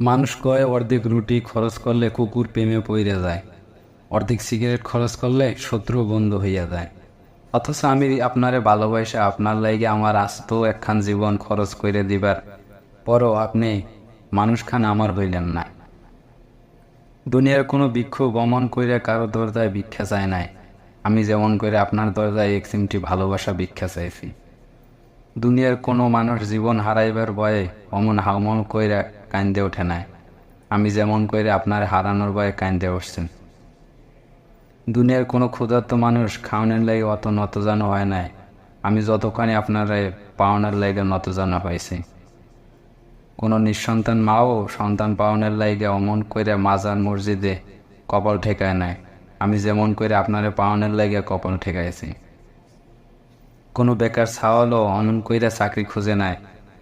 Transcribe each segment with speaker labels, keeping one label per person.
Speaker 1: মানুষ কয়, অর্ধেক রুটি খরচ করলে কুকুর প্রেমে পইরে যায়। অর্ধেক সিগারেট খরচ করলে শত্রু বন্ধ হইয়া যায়। অথচ আমি আপনারে ভালোবাসা, আপনার লাইগে আমার আস্ত একখান জীবন খরচ করে দিবার পরও আপনি মানুষখান আমার হইলেন না। দুনিয়ার কোনো বৃক্ষ গমন কইরা কারও দরজায় ভিক্ষা চায় নাই। আমি যেমন করে আপনার দরজায় এক সিমটি ভালোবাসা ভিক্ষা চাইছি। দুনিয়ার কোনো মানুষ জীবন হারাইবার ভয়ে অমন হামল কইরা কান্দে ওঠে নাই। আমি যেমন করে আপনার হারানোর ভয়ে কান্দে উঠছেন দুনিয়ার কোনো ক্ষুধার্ত মানুষ খাওয়ানোর লাগে অত নতজানো হয় নাই। আমি যতখানি আপনার পাওনার লাগে নতজানো হয়েছি। কোনো নিঃসন্তান মাও সন্তান পাওনের লাইগে অমন করে মাজার মসজিদে কপাল ঠেকায় নাই। আমি যেমন করে আপনারে পাওনের লাইগে কপাল ঠেকাইছি। কোনো বেকার ছাওয়ালও অনন কইরা চাকরি খুঁজে নাই।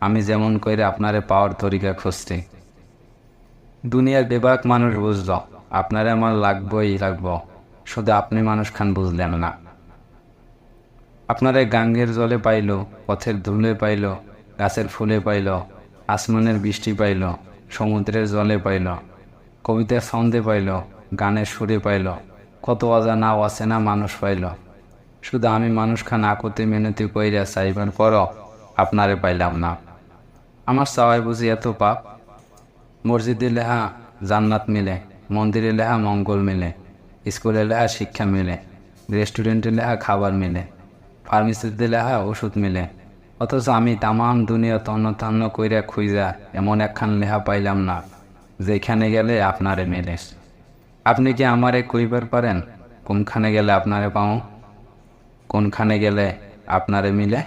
Speaker 1: আমি যেমন করে আপনারে পাওয়ার তরিকা খুঁজছি। দুনিয়ার বেবাক মানুষ বুঝল, আপনারে আমার লাগবই লাগবো। শুধু আপনি মানুষ খান বুঝলেন না। আপনারে গাঙ্গের জলে পাইল, পথের ধুলে পাইল, গাছের ফুলে পাইল, আসমানের বৃষ্টি পাইল, সমুদ্রের জলে পাইল, কবিতার ছন্দে পাইল, গানের সুরে পাইল, কত অজানা অচেনা মানুষ পাইল। শুধু আমি মানুষ খান আকতে মেনতি কইরা চাইবার পরও আপনারে পাইলাম না। আমার চাওয়াই বুঝি এত পাপ। মসজিদে লেহা জান্নাত মিলে, মন্দিরে লেহা মঙ্গল মিলে, স্কুলে লেহা শিক্ষা মিলে, রেস্টুরেন্টে লেহা খাবার মিলে, ফার্মেসিতে লেহা ওষুধ মিলে, অথচ আমি তামাম দুনিয়া তন্ন তন্ন কইরা খুঁজা এমন একখান লেহা পাইলাম না যেখানে গেলে আপনারে মেলে আপনি কি আমারে কইবার পারেন? কোনখানে গেলে আপনারে পাও কোনখানে গেলে আপনারে মিলে?